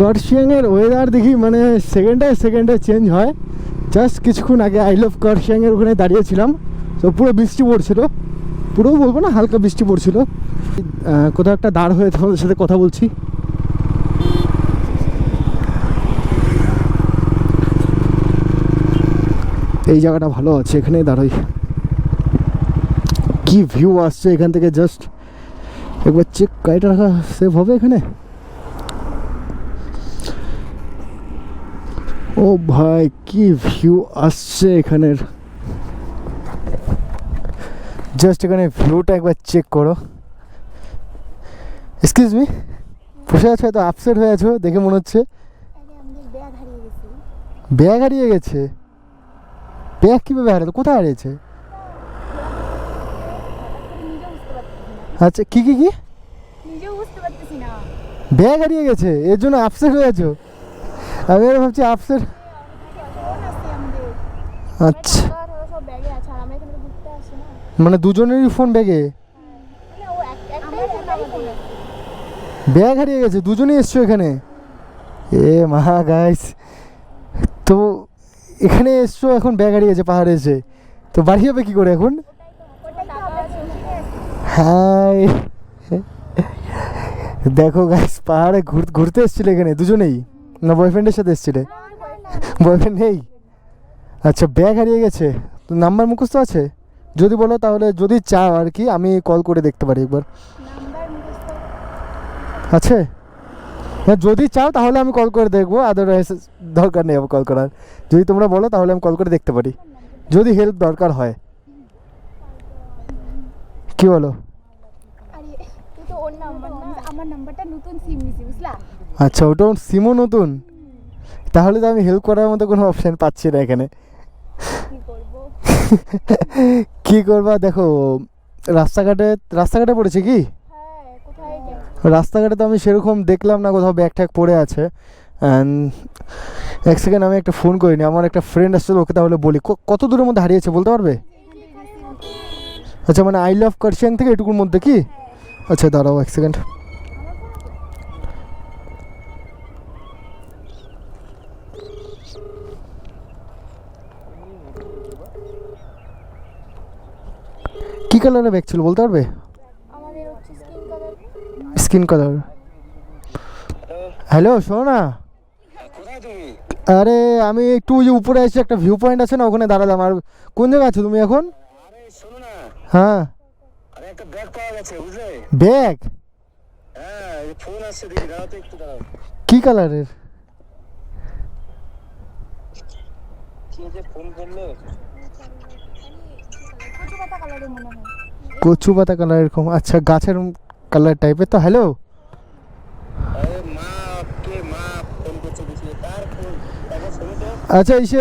কার্শিয়াংয়ের weather দেখি মানে সেকেন্ডে সেকেন্ডে চেঞ্জ হয়। জাস্ট কিছুক্ষণ আগে আই লাভ কার্শিয়াংয়ের ওখানে দাঁড়িয়েছিলাম। তো পুরো বৃষ্টি পড়ছিল। পুরো বলব না, হালকা বৃষ্টি পড়ছিল। কোথাও একটা দাঁড় হয়ে তোমাদের সাথে কথা বলছি। এই জায়গাটা ভালো আছে এখানে দাঁড়াই। কি ভিউ আসছে এখান থেকে জাস্ট একবার চেক গাড়িটা রাখা সেভ হবে এখানে? ও ভাই কি ভিউ আসছে এখানের? জাস্ট এখানে ভিউটা একবার চেক করো। এক্সকিউজ মি বসে আছো এত আপসেট হয়ে আছো দেখে মনে হচ্ছে? ব্যাগ হারিয়ে গেছে। ব্যাগ হারিয়ে কীভাবে হারালো? কোথায় হারিয়েছে? আচ্ছা কি কি কি? ব্যাগ হারিয়ে গেছে এর জন্য আপসেট হয়ে আছো? আমি ভাবছি আপসেট আচ্ছা। মানে দুজনেরই ফোন ব্যাগে ব্যাগ হারিয়ে গেছে, দুজনেই এসছো এখানে? এ মা গাইস তো এখানে এসছো, এখন ব্যাগ হারিয়ে গেছে, পাহাড়ে এসে। তো বাড়ি যাবে কি করে এখন? হাই দেখো গাইস পাহাড়ে ঘুর- ঘুরতে এসছিলে এখানে, দুজনেই। না বয়ফ্রেন্ডের সাথে এসছিলে? বয়ফ্রেন্ড নেই? আচ্ছা ব্যাগ হারিয়ে গেছে। তো নাম্বার মুখস্থ আছে? যদি বলো তাহলে যদি চাও আর কি আমি কল করে দেখতে পারি একবার। আছে? হ্যাঁ যদি চাও তাহলে আমি কল করে দেখব। আদারওয়াইজ দরকার নেই আমার কল করার। যদি তোমরা বলো তাহলে আমি কল করে দেখতে পারি। যদি হেল্প দরকার হয়। কি বলো? আমার নাম্বারটা নতুন সিম নিছি বুঝলা? আচ্ছা ওটা সিমও নতুন? তাহলে তো আমি হেল্প করার মতো কোনো অপশান পাচ্ছি না এখানে। কি করব? দেখো রাস্তাঘাটে রাস্তাঘাটে পড়েছে কি? হ্যাঁ রাস্তাঘাটে তো আমি সেরকম দেখলাম না কোথাও ব্যাগ ট্যাগ পড়ে আছে। অ্যান্ড এক সেকেন্ড আমি একটা ফোন করিনি আমার একটা ফ্রেন্ড আসছিল ওকে তাহলে বলি। কত দূরের মধ্যে হারিয়েছে বলতে পারবে? আচ্ছা মানে আই লাভ কার্শিয়াং থেকে এটুকুর মধ্যে কি? আচ্ছা দাঁড়াও এক সেকেন্ড কালারের ব্যাগ ছিল বলতে পারবে? স্কিন কালার হ্যালো শোনো না আরে আমি একটু ওই যে উপরে এসে একটা ভিউ পয়েন্ট আছে না ওখানে দাঁড়ালাম। আর কোন জায়গায় আছো তুমি এখন? আরে হ্যাঁ। ব্যাগ হ্যাঁ কি কালারের কি যে ফোন করল? কচু পাতা কালার এরকম। আচ্ছা গাছের কালার টাইপের তো হ্যালো আচ্ছা এই সে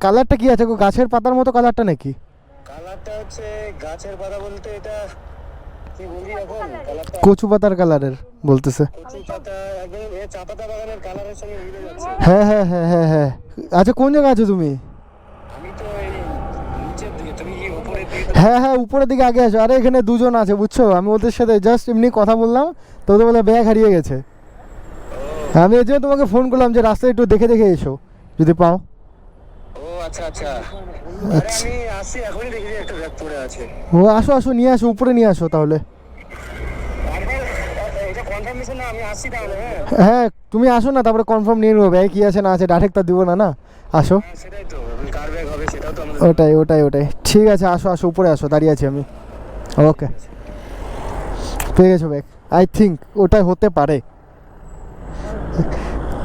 কালারটা কি আছে গাছের পাতার মতো কালারটা নাকি? কালারটা হচ্ছে গাছের পাতা বলতে এটা কি বলি এখন? কচু পাতার কালারের বলতেছে। হ্যাঁ হ্যাঁ হ্যাঁ হ্যাঁ হ্যাঁ। আচ্ছা কোন জায়গায় আছো তুমি? হ্যাঁ হ্যাঁ উপরের দিকে আগে আসো। আরে এখানে দুজন আছে বুঝছ? আমি ওদের সাথে জাস্ট এমনি কথা বললাম তো ওদের বলে ব্যাগ হারিয়ে গেছে। আমি এই জন্য তোমাকে ফোন করলাম যে রাস্তায় একটু দেখে দেখে এসো যদি পাও। ও আচ্ছা আচ্ছা। আচ্ছা। আমি আসছি এখনই দেখি একটা ব্যাগ পড়ে আছে। ও আসো আসো নিয়ে আসো উপরে নিয়ে আসো তাহলে। তারপর এটা কনফার্মেশন না আমি আসছি তাহলে হ্যাঁ? হ্যাঁ তুমি আসো না তারপরে কনফার্ম নিয়ে নেব ব্যাগ কী আছে না আছে ডাইরেক্ট তো দিব না না? আসো। হ্যাঁ, সেটাই তো কার ব্যাগ হবে সেটাও তো আমাদের ওটাই ওটাই ওটাই। ঠিক আছে, আসো আসো, উপরে আসো, দাঁড়িয়ে আছি আমি। ওকে। পেয়ে গেছো ব্যাগ আই থিঙ্ক ওটাই হতে পারে।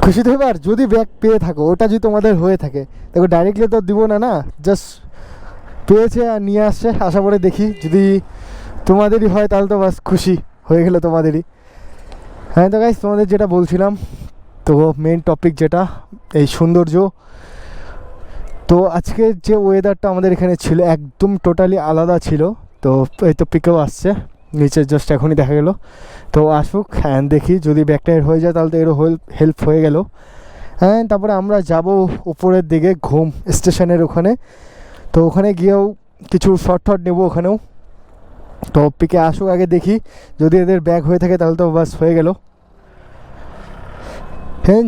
খুশি তো এবার? যদি ব্যাগ পেয়ে থাকো, ওটা যদি তোমাদের হয়ে থাকে। দেখো ডাইরেক্টলি তো দিব না না? জাস্ট পেয়েছে আর নিয়ে আসছে, আশা করে দেখি। যদি তোমাদেরই হয়, তাহলে তো বাস খুশি হয়ে গেলো তোমাদেরই। হ্যাঁ তো গাইস তোমাদের যেটা বলছিলাম, তো মেন টপিক যেটা, এই সৌন্দর্য। তো আজকে যে ওয়েদারটা আমাদের এখানে ছিল একদম টোটালি আলাদা ছিল, তো এই তো পিকেও আসছে, নিচে জাস্ট এখনই দেখা গেল। তো আসুক হ্যাঁ দেখি, যদি ব্যাগটা হয়ে যায় তাহলে তো এরও হেল্প হয়ে গেল। হ্যাঁ তারপরে আমরা যাব উপরের দিকে ঘুম স্টেশনের ওখানে। তো ওখানে গিয়েও কিছু শর্ট টট নেব ওখানেও। তো পিকে আসুক, আগে দেখি। যদি এদের ব্যাগ হয়ে থাকে তাহলে তো বাস হয়ে গেল।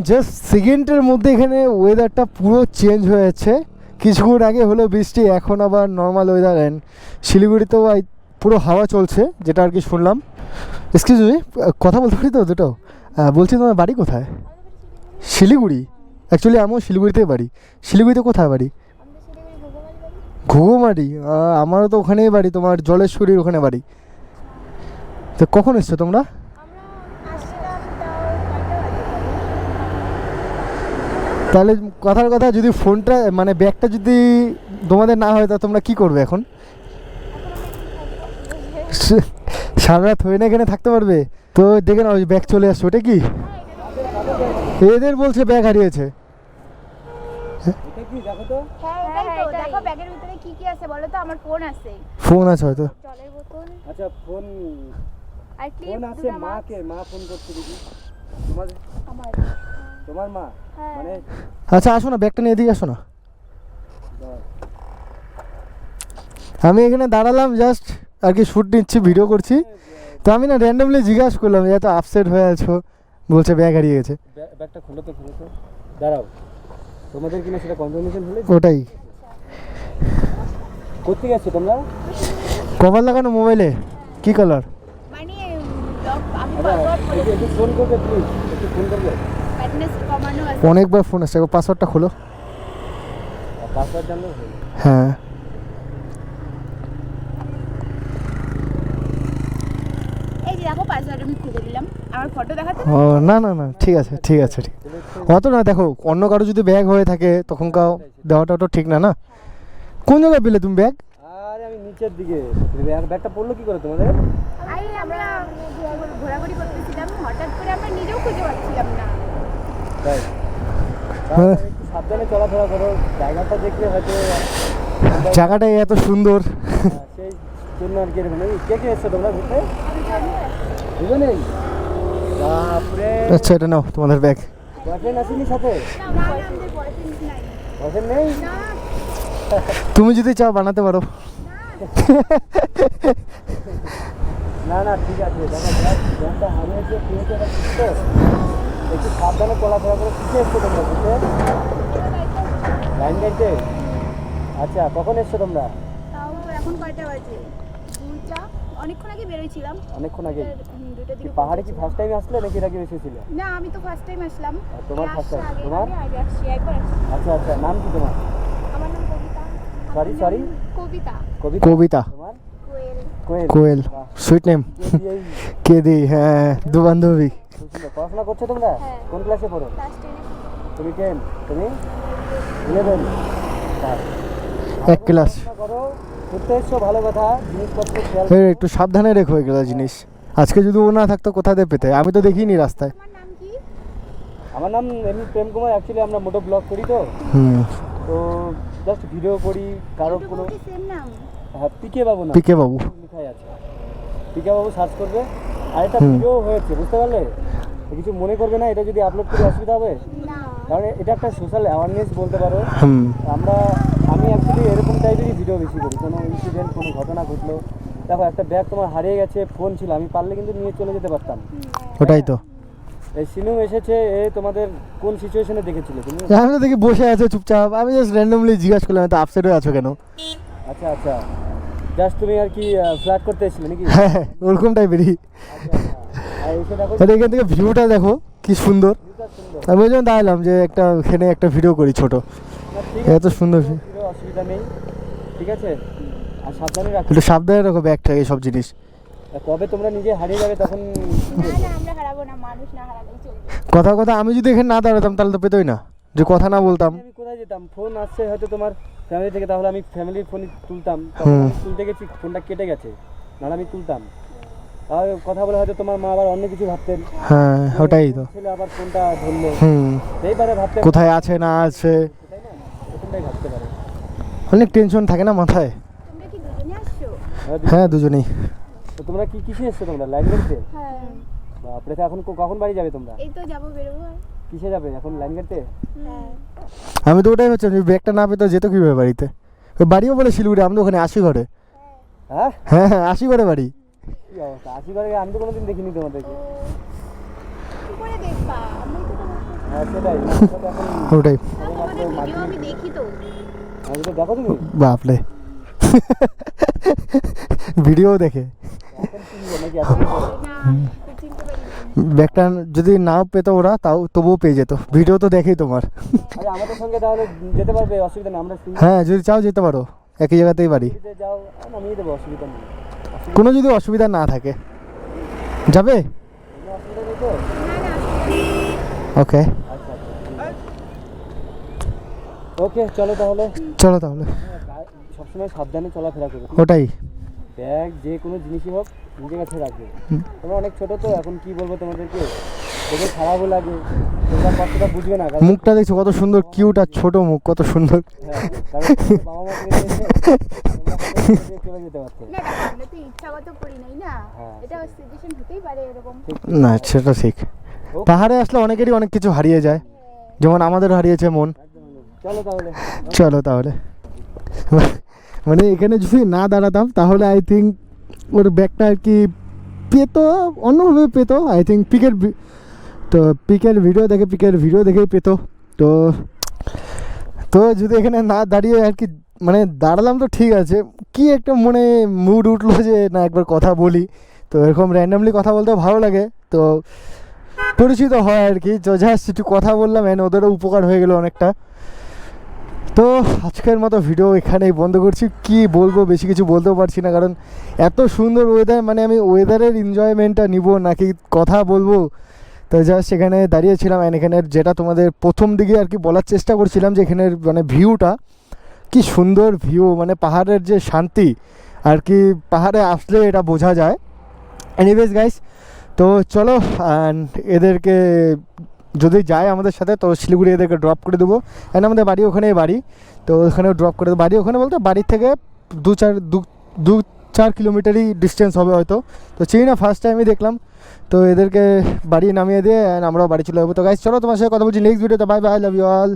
জাস্ট সেকেন্ডের মধ্যে এখানে ওয়েদারটা পুরো চেঞ্জ হয়ে যাচ্ছে কিছুক্ষণ আগে হলো বৃষ্টি, এখন আবার নর্মাল ওয়েদার অ্যান্ড শিলিগুড়িতেও পুরো হাওয়া চলছে, যেটা আর কি শুনলাম। এক্সকিউজ মি কথা বলতে পারি তো দুটো? বলছি তোমার বাড়ি কোথায়? শিলিগুড়ি? অ্যাকচুয়ালি আমিও শিলিগুড়িতেই বাড়ি। শিলিগুড়িতে কোথায় বাড়ি? ঘুঘুমারি আমারও তো ওখানেই বাড়ি, তোমার জলেশ্বরীর ওখানে বাড়ি। তো কখন এসছো তোমরা? তাহলে কথার কথা যদি ফোনটা মানে ব্যাগটা যদি তোমাদের না হয় তা তোমরা কি করবে এখন? সারা রাত হয়ে না এখানে থাকতে পারবে? তো দেখে না ওই ব্যাগ চলে আসছে ওটা কি? এদের বলছে ব্যাগ হারিয়েছে। এটা কি দেখো তো হ্যাঁ এটাই তো দেখো ব্যাগের ভিতরে কি কি আছে বলো তো আমার ফোন আছে। হয়তো। আচ্ছা ফোন আছে মা ফোন করছে তোমার মা? হ্যাঁ। মানে? আচ্ছা আসো না ব্যাগটা নিয়ে এদিকে আসো না। আমি এখানে দাঁড়ালাম জাস্ট আর কি শ্যুট নিচ্ছি ভিডিও করছি। তো আমি না র্যান্ডমলি জিজ্ঞাসা করলাম এত আপসেট হয়ে আছো বলছে ব্যাগ হারিয়ে গেছে। ব্যাগটা খোলো তো খোলো তো। দাঁড়াও। তোমাদের কিনা সেটা কনফার্মেশন হলে? ওটাই। কোথেকে আসছো তোমরা? কভার লাগানো মোবাইলে কি কালার মানে ফোন করবে প্লিজ একটু ফোন করবে। অনেকবার ফোন আসছে একবার পাসওয়ার্ডটা খোলো। হ্যাঁ। এই যে দেখো পাসওয়ার্ড আমি খুলে দিলাম। আমার ফটো দেখাতে ও না না না ঠিক আছে ঠিক আছে ঠিক। অত না দেখো অন্য কারও যদি ব্যাগ হয়ে থাকে তখন কাউ দেওয়াটা তো ঠিক না না? কোন জায়গায় পেলে তুমি ব্যাগ আরে আমি নিচের দিকে। ব্যাগ- ব্যাগটা পড়ল কি করে তোমাদের? আরে আমরা ঘোরাঘুরি করতেছিলাম হঠাৎ করে আমরা নিজেও খুঁজে পাচ্ছিলাম না তাই হ্যাঁ। তাহলে একটু সাবধানে চলাফেরা করো। জায়গাটা দেখলে হয়তো জায়গাটা এত সুন্দর। হ্যাঁ, সেই জন্য আর কি এরকম। কে কে এসছো তোমরা ঘুরতে? দুজনেই? বাপরে। আচ্ছা এটা নাও তোমাদের ব্যাগ বয়ফ্রেন্ড আসেনি সাথে? বয়ফ্রেন্ড নেই? তুমি যদি চাও বানাতে পারো। না না ঠিক আছে। দেখো ব্যাগ ব্যাগটা একটু সাবধানে চলাফেরা করে কিসে এসছো তোমরা ঘুরতে লাইন গাইতে আচ্ছা কখন এসছো তোমরা? তাও তো এখন কয়টা বাজে? দুইটা অনেকক্ষণ আগে অনেকক্ষণ আগে? দিকে পাহাড়ে কি ফার্স্ট টাইম আসলে নাকি এর আগে এসেছিল? না আমি তো ফার্স্ট টাইম আসলাম। তোমার time? আগে তোমার? আগে আসছি একবার আচ্ছা আচ্ছা নাম কি তোমার? আমার নাম কবিতা। Sorry sorry Kabita. কবিতা? তোমার? কোয়েল। কোয়েল। কোয়েল। সুইট নেম কে দি হ্যাঁ দু বান্ধবী সুন্দর। পড়াশোনা করছ তোমরা? হ্যাঁ। কোন ক্লাসে পড়ো? তুমি টেন? তুমি ইলেভেন এক ক্লাস করো ঘুরতে এসছো ভালো কথা। জিনিসপত্র খেয়াল একটু সাবধানে রেখো এগুলো জিনিস। আজকে যদি ও না থাকতো কোথা দিয়ে পেতে? আমি তো দেখিনি রাস্তায়। তোমার নাম কি? আমার নাম এমনি প্রেম কুমার। অ্যাকচুয়ালি আমরা মোটো ব্লগ করি তো। তো জাস্ট ভিডিও করি কারও কোনো হ্যাঁ পিকে বাবু না। পিকে বাবু। লেখাই আছে। পিকে বাবু সার্চ করবে। আর একটা ভিডিও হয়েছে বুঝতে পারলে? কিছু মনে করবে না? এটা যদি আপলোড করে অসুবিধা হবে? না। কারণ এটা একটা সোশ্যাল অ্যাওয়ারনেস বলতে পারো। আমরা আমি অ্যাকচুয়ালি এরকম টাইপেরই ভিডিও বেশি করি। কোনো ইনসিডেন্ট কোনো ঘটনা ঘটলো। দেখো একটা ব্যাগ তোমার হারিয়ে গেছে ফোন ছিল আমি পারলে কিন্তু নিয়ে চলে যেতে পারতাম। ওটাই তো। এই সিনু এসেছে এ তোমাদের কোন সিচুয়েশনে দেখেছিল তুমি? আমি তো দেখি বসে আছে চুপচাপ। আমি জাস্ট র্যান্ডমলি জিজ্ঞাসা করলাম এত আপসেট হয়ে আছো কেন? আচ্ছা আচ্ছা। জাস্ট তুমি আর কি ফ্ল্যাট করতে এসেছিলে নাকি? হ্যাঁ হ্যাঁ, ওরকম টাইপেরই আর এখান থেকে ভিউটা দেখো কি সুন্দর। আমি ওই জন্য দাঁড়ালাম যে একটা এখানে একটা ভিডিও করি ছোট। না, এত সুন্দর অসুবিধা নেই ঠিক আছে? আর সাবধানে রাখো। একটু সাবধানে রাখো ব্যাগটা এইসব জিনিস। আর কবে তোমরা নিজে হারিয়ে যাবে তখন না না আমরা হারাবো না মানুষ না হারালেই চলবে। কথা কথা আমি যদি এখানে না দাঁড়াতাম তাহলে তো পেতোই না। যে কথা না বলতাম। আমি কোথায় যেতাম? ফোন আসছে হয়তো তোমার ফ্যামিলি থেকে তাহলে আমি ফ্যামিলির ফোন তুলতাম। তুলতে গেছি ফোনটা কেটে গেছে নাহলে আমি তুলতাম। তাহলে কথা বলে হয়তো তোমার মা আবার অন্য কিছু ভাবতেন। হ্যাঁ ওটাই তো। ছেলে আবার ফোনটা ধরলো? হুম। এইবারে ভাবতে কোথায় আছে না আছে? ভাবতে পারে? অনেক টেনশন থাকে না মাথায়? তোমরা কি দুজনে আসছো? এবার দেখি- হ্যাঁ দুজনেই। তো তোমরা কি কিসে এসছো তোমরা লাইন গাড়িতে হ্যাঁ। বাপরে তো এখন কখন বাড়ি যাবে তোমরা? এই তো যাব বেরোবো কিসে যাবে এখন লাইন গাড়িতে হ্যাঁ। আমি তো ওটাই হচ্ছে যে ব্যাগটা না পেতে যেত কীভাবে বাড়িতে? বাড়িও বলে শিলিগুড়ি আমি তো ওখানে আসি ঘরে। হ্যাঁ? হ্যাঁ হ্যাঁ আসি ঘরে বাড়ি। কি অবস্থা? আশি আমি তো কোনোদিন দেখিনি তোমাদেরকে। কি করে দেখবা? আমি তো তোমাকে হ্যাঁ ওটাই। ভিডিও আমি দেখি তো। মাছটা দেখো তুমি? বাপরে। ভিডিও দেখে। ব্যাগটা যদি নাও পেতো ওরা তাও তবুও পেয়ে যেত। ভিডিও তো দেখেই তোমার। আমাদের সঙ্গে তাহলে যেতে পারবে অসুবিধা নেই আমরা হ্যাঁ যদি চাও যেতে পারো। একই জায়গাতেই বাড়ি। যাও নামিয়ে দেবো অসুবিধা নেই। কোনো যদি অসুবিধা না থাকে। যাবে? ওকে। ওকে চলো তাহলে। চলো তাহলে। সবসময় সাবধানে চলাফেরা করবে ওটাই। ব্যাগ যে কোনো জিনিসই হোক নিজের কাছে রাখবে। তোমরা অনেক ছোট তো এখন কি বলব তোমাদেরকে? দেখে খারাপও লাগে। তোমরা কষ্টটা বুঝবে না মুখটা দেখছ কত সুন্দর কিউট আর ছোট মুখ কত সুন্দর। হ্যাঁ, বাবা মা চলে যেতে না আমরা তো ইচ্ছাগত করি নাই না হ্যাঁ, এটা সিচুয়েশন হতেই পারে এরকম না সেটা ঠিক। পাহাড়ে আসলে অনেকেরই অনেক কিছু হারিয়ে যায়। যেমন আমাদেরও হারিয়েছে মন। চলো তাহলে। চলো তাহলে মানে এখানে যদি না দাঁড়াতাম তাহলে আই থিঙ্ক ওর ব্যাগটা আর কি পেতো অন্যভাবে পেতো। আই থিঙ্ক পিকের তো পিকের ভিডিও দেখে, পিকের ভিডিও দেখেই পেত। তো তো যদি এখানে না দাঁড়িয়ে আর কি মানে দাঁড়ালাম তো ঠিক আছে। কি একটা মনে মুড উঠল যে, না একবার কথা বলি। তো এরকম র্যান্ডামলি কথা বলতে ভালো লাগে। তো পরিচিত হয় আর কি। তো জাস্ট একটু কথা বললাম এন ওদেরও উপকার হয়ে গেলো অনেকটা। তো আজকের মতো ভিডিও এখানেই বন্ধ করছি। কি বলব, বেশি কিছু বলতেও পারছি না, কারণ এত সুন্দর ওয়েদার মানে আমি ওয়েদারের এনজয়মেন্টটা নিব, নাকি কথা বলব? তো জাস্ট সেখানে দাঁড়িয়েছিলাম অ্যান্ড এখানের যেটা তোমাদের প্রথম দিকে আর কি বলার চেষ্টা করছিলাম যে এখানের মানে ভিউটা কি সুন্দর ভিউ মানে পাহাড়ের যে শান্তি, আর কি পাহাড়ে আসলে এটা বোঝা যায়। এনিওয়েজ গাইস তো চলো এদেরকে যদি যায় আমাদের সাথে, তো শিলিগুড়ি এদেরকে ড্রপ করে দেবো। অ্যান্ড আমাদের বাড়ি ওখানেই বাড়ি। তো ওখানেও ড্রপ করে দেবো। বাড়ি ওখানে বলতে বাড়ির থেকে দু চার, দু দু চার কিলোমিটারই ডিস্টেন্স হবে হয়তো। তো চিনি না ফার্স্ট টাইমই দেখলাম। তো এদেরকে বাড়ি নামিয়ে দিয়ে অ্যান্ড আমরাও বাড়ি চলে যাব। তো গাইস চলো তোমার সাথে কথা বলছি। নেক্সট ভিডিওতে bye bye love you all